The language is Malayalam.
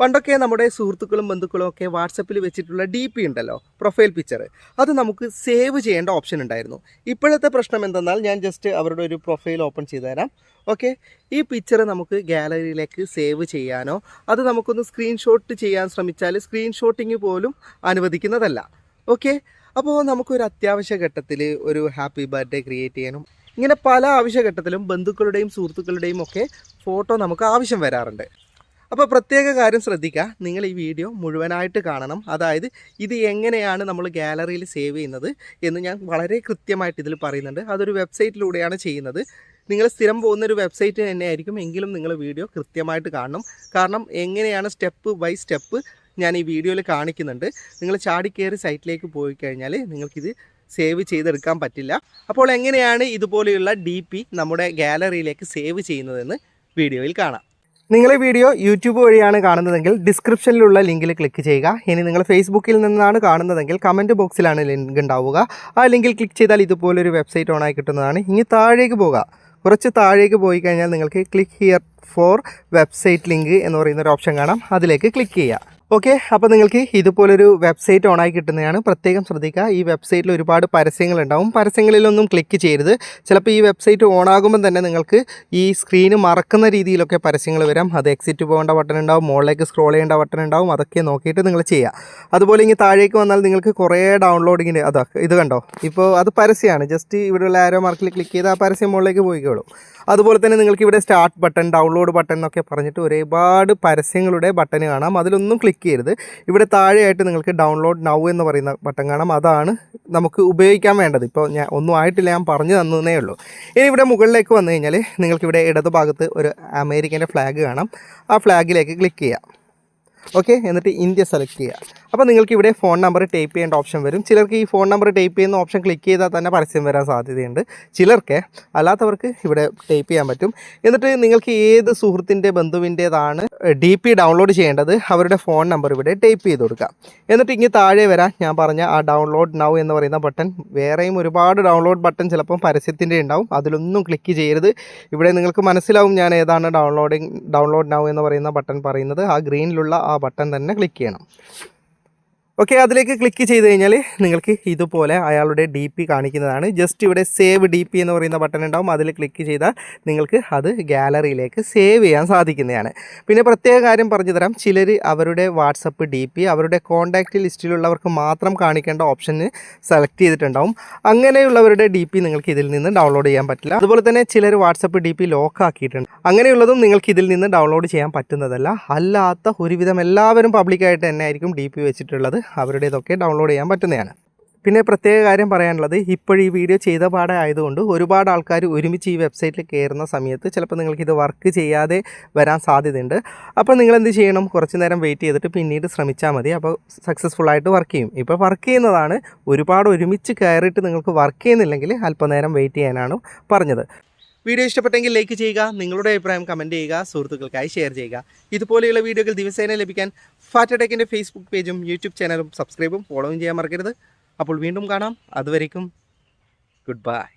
പണ്ടൊക്കെ നമ്മുടെ സുഹൃത്തുക്കളും ബന്ധുക്കളും ഒക്കെ വാട്സപ്പിൽ വെച്ചിട്ടുള്ള ഡി പി ഉണ്ടല്ലോ പ്രൊഫൈൽ പിക്ചർ. അത് നമുക്ക് സേവ് ചെയ്യേണ്ട ഓപ്ഷൻ ഉണ്ടായിരുന്നു. ഇപ്പോഴത്തെ പ്രശ്നം എന്തെന്നാൽ ഞാൻ ജസ്റ്റ് അവരുടെ ഒരു പ്രൊഫൈൽ ഓപ്പൺ ചെയ്തു തരാം ഓക്കെ ഈ പിക്ചർ നമുക്ക് ഗാലറിയിലേക്ക് സേവ് ചെയ്യാനോ അത് നമുക്കൊന്ന് സ്ക്രീൻഷോട്ട് ചെയ്യാൻ ശ്രമിച്ചാൽ സ്ക്രീൻഷോട്ടിങ് പോലും അനുവദിക്കുന്നതല്ല. ഓക്കെ അപ്പോൾ നമുക്കൊരു അത്യാവശ്യ ഘട്ടത്തിൽ ഒരു ഹാപ്പി ബർത്ത്ഡേ ക്രിയേറ്റ് ചെയ്യാനും ഇങ്ങനെ പല ആവശ്യഘട്ടത്തിലും ബന്ധുക്കളുടെയും സുഹൃത്തുക്കളുടെയും ഒക്കെ ഫോട്ടോ നമുക്ക് ആവശ്യം വരാറുണ്ട്. അപ്പോൾ പ്രത്യേക കാര്യം ശ്രദ്ധിക്കുക നിങ്ങൾ ഈ വീഡിയോ മുഴുവനായിട്ട് കാണണം. അതായത് ഇത് എങ്ങനെയാണ് നമ്മൾ ഗാലറിയിൽ സേവ് ചെയ്യുന്നത് എന്ന് ഞാൻ വളരെ കൃത്യമായിട്ട് ഇതിൽ പറയുന്നുണ്ട്. അതൊരു വെബ്സൈറ്റിലൂടെയാണ് ചെയ്യുന്നത്. നിങ്ങൾ സ്ഥിരം പോകുന്ന ഒരു വെബ്സൈറ്റ് തന്നെയായിരിക്കും എങ്കിലും നിങ്ങൾ വീഡിയോ കൃത്യമായിട്ട് കാണണം. കാരണം എങ്ങനെയാണ് സ്റ്റെപ്പ് ബൈ സ്റ്റെപ്പ് ഞാൻ ഈ വീഡിയോയിൽ കാണിക്കുന്നുണ്ട്. നിങ്ങൾ ചാടി ചാടിക്കയറി സൈറ്റിലേക്ക് പോയി കഴിഞ്ഞാൽ നിങ്ങൾക്കിത് സേവ് ചെയ്തെടുക്കാൻ പറ്റില്ല. അപ്പോൾ എങ്ങനെയാണ് ഇതുപോലെയുള്ള ഡി നമ്മുടെ ഗാലറിയിലേക്ക് സേവ് ചെയ്യുന്നതെന്ന് വീഡിയോയിൽ കാണാം. നിങ്ങൾ ഈ വീഡിയോ യൂട്യൂബ് വഴിയാണ് കാണുന്നതെങ്കിൽ ഡിസ്ക്രിപ്ഷനിലുള്ള ലിങ്കിൽ ക്ലിക്ക് ചെയ്യുക. ഇനി നിങ്ങൾ ഫേസ്ബുക്കിൽ നിന്നാണ് കാണുന്നതെങ്കിൽ കമന്റ് ബോക്സിലാണ് ലിങ്ക് ഉണ്ടാവുക. ആ ലിങ്കിൽ ക്ലിക്ക് ചെയ്താൽ ഇതുപോലൊരു വെബ്സൈറ്റ് ഓണായി കിട്ടുന്നതാണ്. ഇനി താഴേക്ക് പോകുക കുറച്ച് താഴേക്ക് പോയി കഴിഞ്ഞാൽ നിങ്ങൾക്ക് click here for website link എന്ന് പറയുന്ന ഒരു ഓപ്ഷൻ കാണാം. അതിലേക്ക് ക്ലിക്ക് ചെയ്യുക. ഓക്കെ അപ്പോൾ നിങ്ങൾക്ക് ഇതുപോലൊരു വെബ്സൈറ്റ് ഓണായി കിട്ടുന്നതാണ്. പ്രത്യേകം ശ്രദ്ധിക്കുക ഈ വെബ്സൈറ്റിൽ ഒരുപാട് പരസ്യങ്ങളുണ്ടാവും. പരസ്യങ്ങളിലൊന്നും ക്ലിക്ക് ചെയ്യരുത്. ചിലപ്പോൾ ഈ വെബ്സൈറ്റ് ഓണാകുമ്പോൾ തന്നെ നിങ്ങൾക്ക് ഈ സ്ക്രീന് മറക്കുന്ന രീതിയിലൊക്കെ പരസ്യങ്ങൾ വരാം. അത് എക്സിറ്റ് പോകേണ്ട ബട്ടൺ ഉണ്ടാവും മുകളിലേക്ക് സ്ക്രോൾ ചെയ്യേണ്ട ബട്ടൺ ഉണ്ടാവും. അതൊക്കെ നോക്കിയിട്ട് നിങ്ങൾ ചെയ്യുക അതുപോലെ ഇനി താഴേക്ക് വന്നാൽ നിങ്ങൾക്ക് കുറേ ഡൗൺലോഡിങ്ങിന് അതാ ഇത് കണ്ടോ? ഇപ്പോൾ അത് പരസ്യമാണ് ജസ്റ്റ് ഇവിടെയുള്ള ആരോ മാർക്കിൽ ക്ലിക്ക് ചെയ്ത് ആ പരസ്യം മുകളിലേക്ക് പോയിക്കോളൂ. അതുപോലെ തന്നെ നിങ്ങൾക്ക് ഇവിടെ സ്റ്റാർട്ട് ബട്ടൺ ഡൗൺലോഡ് ബട്ടൺ എന്നൊക്കെ പറഞ്ഞിട്ട് ഒരുപാട് പരസ്യങ്ങളുടെ ബട്ടൺ കാണാം. അതിലൊന്നും ക്ലിക്ക് ചെയ്യരുത്. ഇവിടെ താഴെയായിട്ട് നിങ്ങൾക്ക് ഡൗൺലോഡ് നൗ എന്ന് പറയുന്ന ബട്ടൺ കാണാം. അതാണ് നമുക്ക് ഉപയോഗിക്കാൻ വേണ്ടത്. ഇപ്പോൾ ഞാൻ ഒന്നും ആയിട്ടില്ല ഞാൻ പറഞ്ഞു തന്നതേ ഉള്ളൂ. ഇനി ഇവിടെ മുകളിലേക്ക് വന്നു കഴിഞ്ഞാൽ നിങ്ങൾക്കിവിടെ ഇടതുഭാഗത്ത് ഒരു അമേരിക്കന്റെ ഫ്ലാഗ് കാണാം. ആ ഫ്ലാഗിലേക്ക് ക്ലിക്ക് ചെയ്യാം. ഓക്കെ എന്നിട്ട് ഇന്ത്യ സെലക്ട് ചെയ്യുക അപ്പോൾ നിങ്ങൾക്ക് ഇവിടെ ഫോൺ നമ്പർ ടൈപ്പ് ചെയ്യേണ്ട ഓപ്ഷൻ വരും. ചിലർക്ക് ഈ ഫോൺ നമ്പർ ടൈപ്പ് ചെയ്യുന്ന ഓപ്ഷൻ ക്ലിക്ക് ചെയ്താൽ തന്നെ പരസ്യം വരാൻ സാധ്യതയുണ്ട്. ചിലർക്ക് അല്ലാത്തവർക്ക് ഇവിടെ ടൈപ്പ് ചെയ്യാൻ പറ്റും. എന്നിട്ട് നിങ്ങൾക്ക് ഏത് സുഹൃത്തിന്റെ ബന്ധുവിന്റേതാണ് ഡി പി ഡൗൺലോഡ് ചെയ്യേണ്ടത് അവരുടെ ഫോൺ നമ്പർ ഇവിടെ ടൈപ്പ് ചെയ്ത് കൊടുക്കുക എന്നിട്ട് ഇങ്ങനെ താഴെ വരാൻ ഞാൻ പറഞ്ഞ ആ ഡൗൺലോഡ് നൗ എന്ന് പറയുന്ന ബട്ടൺ വേറെയും ഒരുപാട് ഡൗൺലോഡ് ബട്ടൺ ചിലപ്പം പരസ്യത്തിന്റെ ഉണ്ടാവും. അതിലൊന്നും ക്ലിക്ക് ചെയ്യരുത്. ഇവിടെ നിങ്ങൾക്ക് മനസ്സിലാവും ഞാൻ ഏതാണ് ഡൗൺലോഡിങ് ഡൗൺലോഡ് നൗ എന്ന് പറയുന്ന ബട്ടൺ പറയുന്നത്. ആ ഗ്രീനിലുള്ള ആ ബട്ടൺ തന്നെ ക്ലിക്ക് ചെയ്യണം. ഓക്കെ അതിലേക്ക് ക്ലിക്ക് ചെയ്ത് കഴിഞ്ഞാൽ നിങ്ങൾക്ക് ഇതുപോലെ അയാളുടെ ഡി പി കാണിക്കുന്നതാണ്. ജസ്റ്റ് ഇവിടെ സേവ് ഡി പി എന്ന് പറയുന്ന ബട്ടൺ ഉണ്ടാവും. അതിൽ ക്ലിക്ക് ചെയ്താൽ നിങ്ങൾക്ക് അത് ഗാലറിയിലേക്ക് സേവ് ചെയ്യാൻ സാധിക്കുന്നതാണ്. പിന്നെ പ്രത്യേക കാര്യം പറഞ്ഞു തരാം. ചിലർ അവരുടെ വാട്സപ്പ് ഡി പി അവരുടെ കോൺടാക്റ്റ് ലിസ്റ്റിലുള്ളവർക്ക് മാത്രം കാണിക്കേണ്ട ഓപ്ഷന് സെലക്ട് ചെയ്തിട്ടുണ്ടാവും. അങ്ങനെയുള്ളവരുടെ ഡി പി നിങ്ങൾക്ക് ഇതിൽ നിന്ന് ഡൗൺലോഡ് ചെയ്യാൻ പറ്റില്ല. അതുപോലെ തന്നെ ചിലർ വാട്സപ്പ് ഡി പി ലോക്ക് ആക്കിയിട്ടുണ്ട്. അങ്ങനെയുള്ളതും നിങ്ങൾക്ക് ഇതിൽ നിന്ന് ഡൗൺലോഡ് ചെയ്യാൻ പറ്റുന്നതല്ല. അല്ലാത്ത ഒരുവിധം എല്ലാവരും പബ്ലിക്കായിട്ട് തന്നെ ആയിരിക്കും ഡി പി വെച്ചിട്ടുള്ളത്. അവരുടേതൊക്കെ ഡൗൺലോഡ് ചെയ്യാൻ പറ്റുന്നതാണ്. പിന്നെ പ്രത്യേക കാര്യം പറയാനുള്ളത് ഇപ്പോൾ ഈ വീഡിയോ ചെയ്ത പാടെ ആയതുകൊണ്ട് ഒരുപാട് ആൾക്കാർ ഒരുമിച്ച് ഈ വെബ്സൈറ്റിൽ കയറുന്ന സമയത്ത് ചിലപ്പോൾ നിങ്ങൾക്കിത് വർക്ക് ചെയ്യാതെ വരാൻ സാധ്യതയുണ്ട്. അപ്പോൾ നിങ്ങൾ എന്ത് ചെയ്യണം? കുറച്ച് നേരം വെയിറ്റ് ചെയ്തിട്ട് പിന്നീട് ശ്രമിച്ചാൽ മതി. അപ്പോൾ സക്സസ്ഫുൾ ആയിട്ട് വർക്ക് ചെയ്യും. ഇപ്പോൾ വർക്ക് ചെയ്യുന്നതാണ് ഒരുപാട് ഒരുമിച്ച് കയറിയിട്ട് നിങ്ങൾക്ക് വർക്ക് ചെയ്യുന്നില്ലെങ്കിൽ അല്പനേരം വെയിറ്റ് ചെയ്യാനാണ് പറഞ്ഞത്. വീഡിയോ ഇഷ്ടപ്പെട്ടെങ്കിൽ ലൈക്ക് ചെയ്യുക നിങ്ങളുടെ അഭിപ്രായം കമന്റ് ചെയ്യുക സുഹൃത്തുക്കൾക്കായി ഷെയർ ചെയ്യുക. ഇതുപോലെയുള്ള വീഡിയോകൾ ദിവസേന ലഭിക്കാൻ ഫാറ്റടെക്കിന്റെ ഫേസ്ബുക്ക് പേജും യൂട്യൂബ് ചാനലും സബ്സ്ക്രൈബും ഫോളോയും ചെയ്യാൻ മറക്കരുത്. അപ്പോൾ വീണ്ടും കാണാം. അതുവരേക്കും ഗുഡ് ബൈ